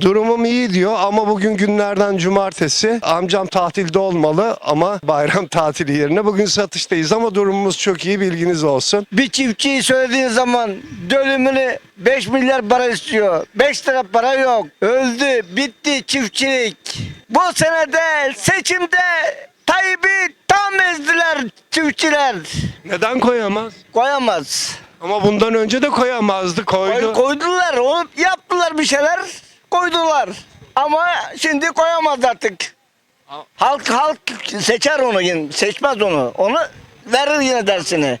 Durumum iyi diyor ama bugün günlerden cumartesi. Amcam tatilde olmalı ama bayram tatili yerine bugün satıştayız ama durumumuz çok iyi bilginiz olsun. Bir çiftçiyi söylediğin zaman dönümünü 5 milyar para istiyor. 5 lira para yok. Öldü, bitti çiftçilik. Bu senede seçimde Tayyip'i tam ezdiler çiftçiler. Neden koyamaz? Koyamaz. Ama bundan önce de koyamazdı koydu. Koy- koydular, onu yaptılar bir şeyler, koydular. Ama şimdi koyamaz artık. Halk halk seçer onu yine, seçmez onu. Onu verir yine dersini.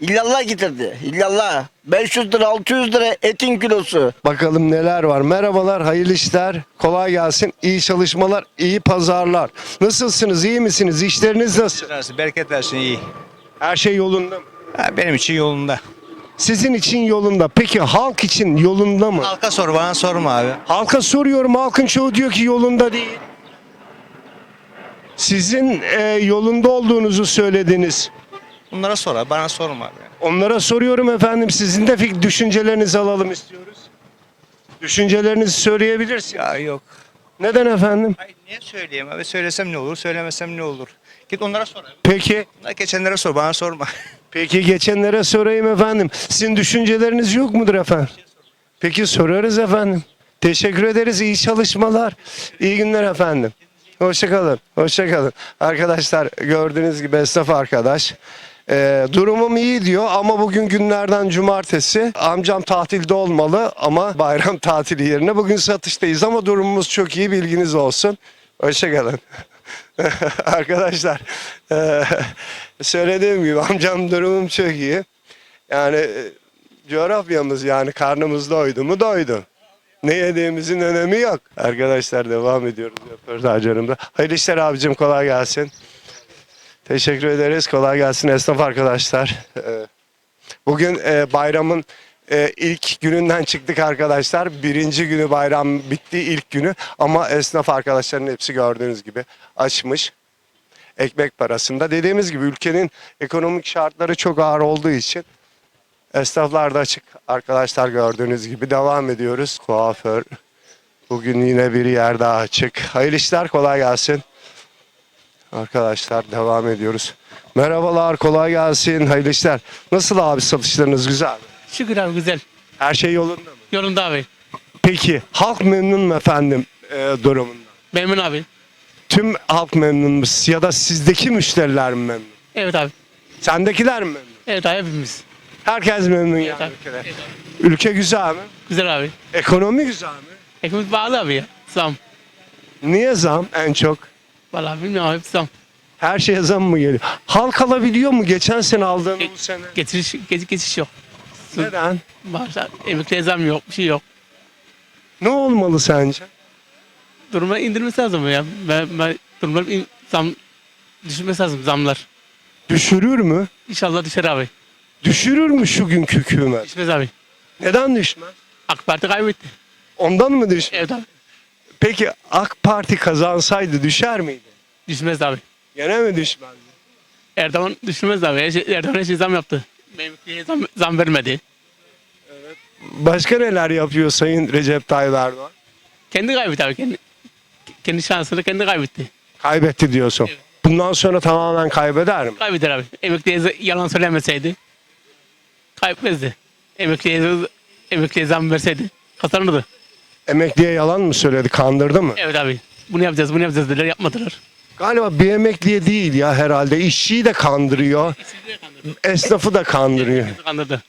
İllallah getirdi. İllallah. 500 lira 600 lira etin kilosu. Bakalım neler var. Merhabalar, hayırlı işler. Kolay gelsin. İyi çalışmalar, iyi pazarlar. Nasılsınız? iyi misiniz? İşleriniz nasıl? Bereket versin iyi. Her şey yolunda mı? Ha, benim için yolunda. Sizin için yolunda. Peki halk için yolunda mı? Halka sor bana sorma abi. Halka soruyorum. Halkın çoğu diyor ki yolunda değil. Sizin e, yolunda olduğunuzu söylediniz. Bunlara sor abi bana sorma abi. Onlara soruyorum efendim. Sizin de fik- düşüncelerinizi alalım istiyoruz. Düşüncelerinizi söyleyebilirsiniz. Ya yok. Neden efendim? Hayır niye söyleyeyim abi? Söylesem ne olur, söylemesem ne olur? Git onlara sor abi. Peki. Bunlar geçenlere sor, bana sorma. Peki geçenlere sorayım efendim. Sizin düşünceleriniz yok mudur efendim? Peki sorarız efendim. Teşekkür ederiz. İyi çalışmalar. İyi günler efendim. Hoşçakalın. Hoşçakalın. Arkadaşlar gördüğünüz gibi esnaf arkadaş. Ee, durumum iyi diyor ama bugün günlerden cumartesi. Amcam tatilde olmalı ama bayram tatili yerine bugün satıştayız ama durumumuz çok iyi bilginiz olsun. Hoşçakalın. Arkadaşlar eee, söylediğim gibi amcam durumum çok iyi. Yani e, coğrafyamız yani karnımız doydu mu doydu. Ne yediğimizin önemi yok. Arkadaşlar devam ediyoruz röportajlarımda. Hayırlı işler abicim kolay gelsin. Teşekkür ederiz. Kolay gelsin esnaf arkadaşlar. Ee, Bugün e, bayramın e, ilk gününden çıktık arkadaşlar. Birinci günü bayram bitti ilk günü ama esnaf arkadaşların hepsi gördüğünüz gibi açmış. Ekmek parasında. Dediğimiz gibi ülkenin ekonomik şartları çok ağır olduğu için esnaflar da açık. Arkadaşlar gördüğünüz gibi devam ediyoruz. Kuaför. Bugün yine bir yer daha açık. Hayırlı işler kolay gelsin. Arkadaşlar devam ediyoruz. Merhabalar kolay gelsin. Hayırlı işler. Nasıl abi satışlarınız güzel mi? Şükür abi güzel. Her şey yolunda mı? Yolunda abi. Peki halk memnun mu efendim e, durumundan? Memnun abi. Tüm halk memnun mu? Ya da sizdeki müşteriler mi memnun? Evet abi. Sendekiler mi memnun? Evet abi hepimiz. Herkes memnun Evet yani abi. ülkede. Evet abi. Ülke güzel mi? Güzel abi. Ekonomi güzel mi? Ekmek bağlı abi ya. Zam. Niye zam en çok? Vallahi bilmiyorum abi zam. Her şeye zam mı geliyor? Halk alabiliyor mu? Geçen sene aldığın bu sene. Getiriş, ge- geçiş yok. Neden? Maaşlar, emekliye zam yok. Bir şey yok. Ne olmalı sence? Duruma indirmesi lazım ya. Ben, ben durumlar in, zam düşürmesi lazım zamlar. Düşürür mü? İnşallah düşer abi. Düşürür mü şu günkü hükümet? Düşmez abi. Neden düşmez? AK Parti kaybetti. Ondan mı düşmez? Evet abi. Peki AK Parti kazansaydı düşer miydi? Düşmez abi. Gene mi düşmezdi? Erdoğan düşürmez abi. Her şey- Erdoğan her şey zam yaptı. Emekliye zam, zam vermedi. Başka neler yapıyor Sayın Recep Tayyip Erdoğan? Kendi kaybetti abi. Kendi, kendi şansını kendi kaybetti. Kaybetti diyorsun. Evet. Bundan sonra tamamen kaybeder mi? Kaybeder abi. Emekliye z- yalan söylemeseydi kaybetmezdi. Emekliye, emekliye zam verseydi kazanırdı. Emekliye yalan mı söyledi? Kandırdı mı? Evet abi. Bunu yapacağız, bunu yapacağız dediler yapmadılar. Galiba bir emekliye değil ya herhalde. İşçiyi de kandırıyor. Esnafı da kandırıyor. Kandırdı.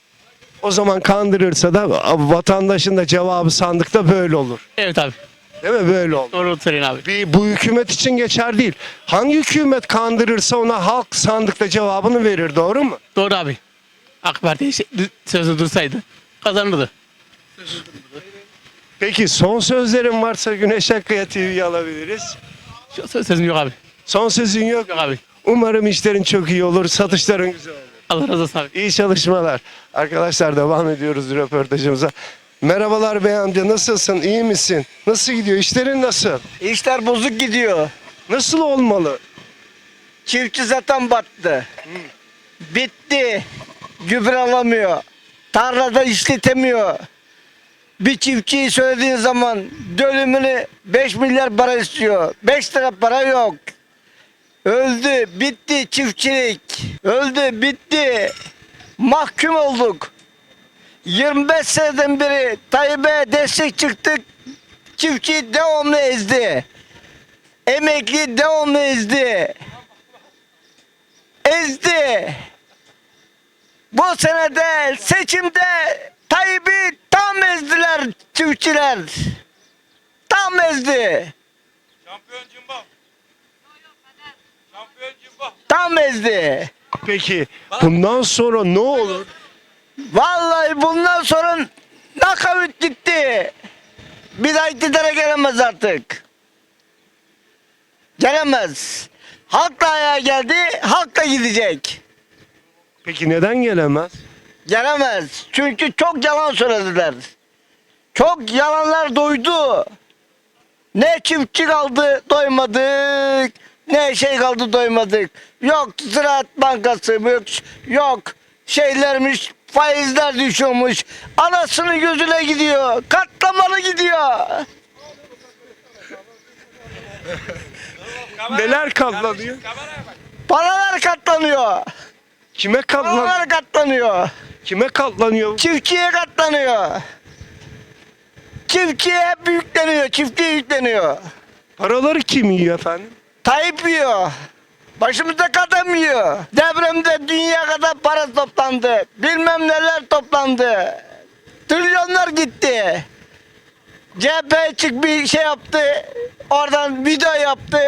O zaman kandırırsa da vatandaşın da cevabı sandıkta böyle olur. Evet abi. Değil mi? Böyle olur. Doğru söyleyin abi. Bir, bu hükümet için geçer değil. Hangi hükümet kandırırsa ona halk sandıkta cevabını verir. Doğru mu? Doğru abi. AK Parti şey, sözü dursaydı kazanırdı. Peki son sözlerin varsa Güneş Akkaya TV'yi alabiliriz. Sözüm yok abi. Son sözün yok. Yok abi. Umarım işlerin çok iyi olur, satışların güzel olur. Allah razı olsun abi. İyi çalışmalar. Arkadaşlar devam ediyoruz röportajımıza. Merhabalar bey amca nasılsın? İyi misin? Nasıl gidiyor? İşlerin nasıl? İşler bozuk gidiyor. Nasıl olmalı? Çiftçi zaten battı. Bitti. Gübre alamıyor. Tarlada işletemiyor. Bir çiftçiyi söylediğin zaman dönümünü 5 milyar para istiyor. 5 lira para yok. Öldü, bitti çiftçilik. Öldü, bitti. Mahkum olduk. 25 seneden beri Tayyip'e destek çıktık. Çiftçi devamlı ezdi. Emekli devamlı ezdi. Ezdi. Bu senede seçimde Tayyip'i tam ezdiler çiftçiler. Tam ezdi. Şampiyon Cimbom. Şampiyon Cimbom. Tam ezdi. Peki bundan sonra ne olur? Vallahi bundan sonra nakavit gitti. Bir daha iktidara gelemez artık. Gelemez. Halk da ayağa geldi, halk da gidecek. Peki neden gelemez? Gelemez. Çünkü çok yalan söylediler. Çok yalanlar doydu. Ne çiftçi kaldı doymadık. Ne şey kaldı doymadık. Yok Ziraat Bankası yok. Yok şeylermiş faizler düşüyormuş. Anasını gözüne gidiyor. Katlamalı gidiyor. Neler katlanıyor? Paralar katlanıyor. Kime katlanıyor? Paralar katlanıyor. Kime katlanıyor? Çiftçiye katlanıyor. Çiftçiye hep yükleniyor. Çiftçiye yükleniyor. Paraları kim yiyor efendim? Tayyip yiyor. Başımızda kadem yiyor. Depremde dünya kadar para toplandı. Bilmem neler toplandı. Trilyonlar gitti. CHP çık bir şey yaptı. Oradan video yaptı.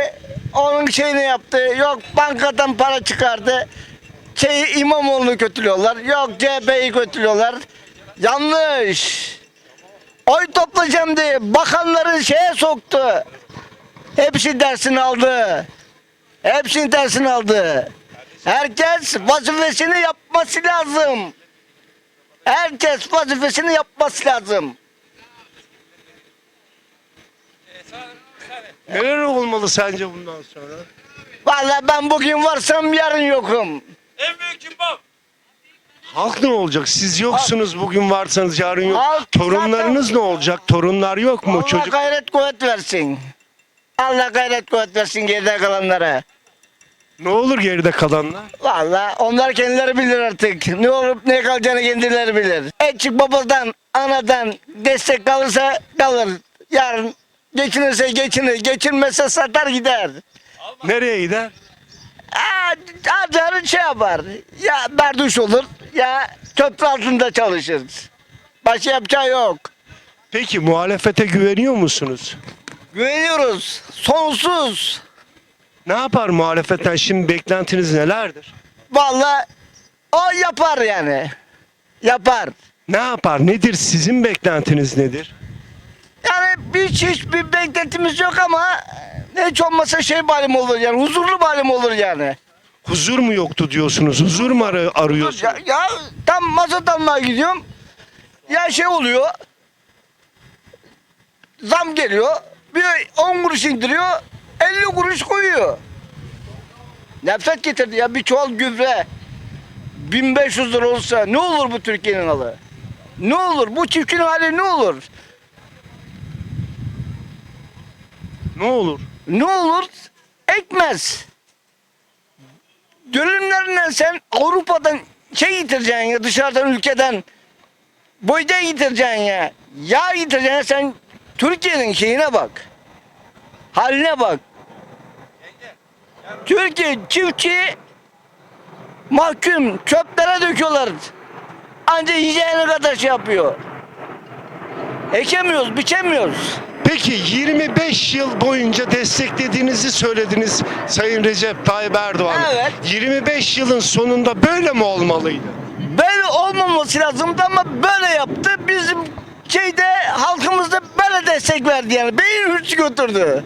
Onun şeyini yaptı. Yok bankadan para çıkardı. Şey İmamoğlu'nu kötülüyorlar. Yok CHP'yi kötülüyorlar. Yanlış. Oy toplayacağım diye bakanları şeye soktu. Hepsi dersini aldı. Hepsinin dersini aldı. Herkes vazifesini yapması lazım. Herkes vazifesini yapması lazım. Neler olmalı sence bundan sonra? Vallahi ben bugün varsam yarın yokum. En büyük Cimbom. Halk ne olacak? Siz yoksunuz bugün varsanız yarın yok. Halk Torunlarınız zaten- ne olacak? Torunlar yok mu? Allah Çocuk gayret kuvvet versin. Allah gayret kuvvet versin geride kalanlara. ne olur geride kalanlar? Vallahi onlar kendileri bilir artık. Ne olup ne kalacağını kendileri bilir. Etçik babadan, anadan destek kalırsa kalır. Yarın geçinirse geçinir, geçinmezse satar gider. Nereye gider? Acarın şey yapar. Ya berduş olur ya köprü altında çalışır. Başka yapacağı yok. Peki muhalefete güveniyor musunuz? Güveniyoruz. Sonsuz. Ne yapar muhalefetten şimdi beklentiniz nelerdir? Vallahi o yapar yani. Yapar. Ne yapar? Nedir? Sizin beklentiniz nedir? Hiç hiçbir beklentimiz yok ama hiç olmasa şey balim olur yani huzurlu balim olur yani. Huzur mu yoktu diyorsunuz? Huzur mu ar- arıyorsunuz? Ya, ya tam almaya gidiyorum. Ya şey oluyor. Zam geliyor. Bir 10 kuruş indiriyor. 50 kuruş koyuyor. Nefret getirdi ya bir çuval gübre. 1500 lira olsa ne olur bu Türkiye'nin halı? Ne olur? Bu çiftçinin hali ne olur? Ne olur? Ne olur? Ekmez. Dönümlerinden sen Avrupa'dan şey getireceksin ya dışarıdan ülkeden boyda getireceksin ya. Yağ getireceksin sen Türkiye'nin şeyine bak. Haline bak. Türkiye çiftçi mahkum çöplere döküyorlar. Anca yiyeceğine kadar şey yapıyor. Ekemiyoruz, biçemiyoruz. Peki 25 yıl boyunca desteklediğinizi söylediniz Sayın Recep Tayyip Erdoğan. Evet. 25 yılın sonunda böyle mi olmalıydı? Böyle olmaması lazımdı ama böyle yaptı. Bizim şeyde halkımızda böyle destek verdi yani. Beyin hırsı götürdü.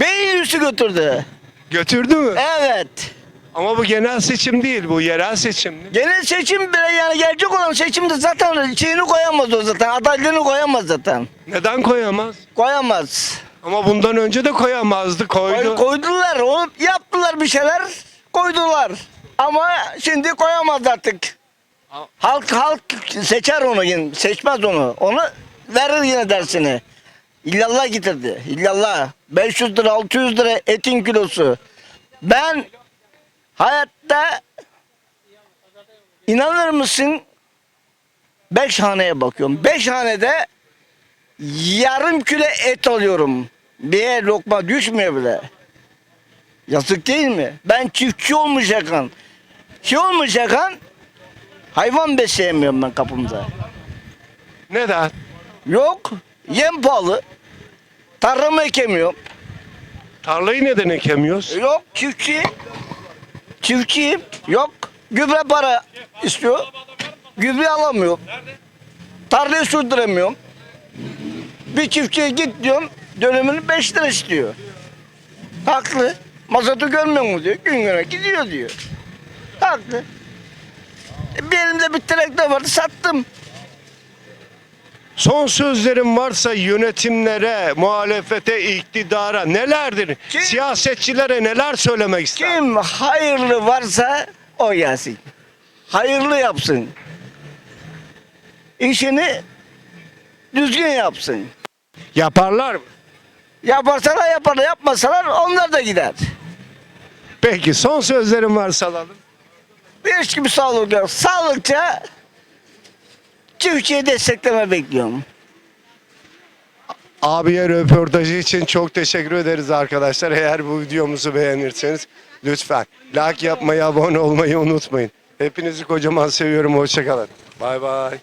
Beyin hırsı götürdü. Götürdü mü? Evet. Ama bu genel seçim değil, bu yerel seçim. Genel seçim bile yani gelecek olan seçimde zaten şeyini koyamaz o zaten. Adaylığını koyamaz zaten. Neden koyamaz? Koyamaz. Ama bundan önce de koyamazdı, koydu. Koy- koydular. Onu yaptılar bir şeyler. Koydular. Ama şimdi koyamaz artık. Halk halk seçer onu. yine, Seçmez onu. Onu verir yine dersini. İllallah getirdi. İllallah. 500 lira 600 lira etin kilosu. Ben hayatta inanır mısın 5 haneye bakıyorum. 5 hanede yarım kilo et alıyorum. Bir lokma düşmüyor bile. Yazık değil mi? Ben çiftçi olmayacakan, şey olmayacakan hayvan besleyemiyorum ben kapımda. Neden? Yok, yem pahalı. Tarlamı ekemiyorum. Tarlayı neden ekemiyoruz? Yok, çiftçi. Çiftçiyim. Yok, gübre para istiyor. Gübre alamıyorum. Tarlayı sürdüremiyorum. Bir çiftçiye git diyorum, dönemini 5 lira istiyor. Haklı. Mazotu görmüyor mu diyor. Gün güne gidiyor diyor. Haklı. E, Bir elimde bir traktör vardı sattım. Son sözlerim varsa yönetimlere, muhalefete, iktidara nelerdir? Kim- Siyasetçilere neler söylemek ister? Kim hayırlı varsa o gelsin. Hayırlı yapsın. İşini düzgün yapsın. Yaparlar mı? Yaparsalar yaparlar, yapmasalar onlar da gider. Peki son sözlerim varsa alalım. Bir gibi sağlık yok. Sağlıkça çiftçiye destekleme bekliyorum. Abiye röportajı için çok teşekkür ederiz arkadaşlar. Eğer bu videomuzu beğenirseniz lütfen like yapmayı, abone olmayı unutmayın. Hepinizi kocaman seviyorum. Hoşçakalın. Bay bay.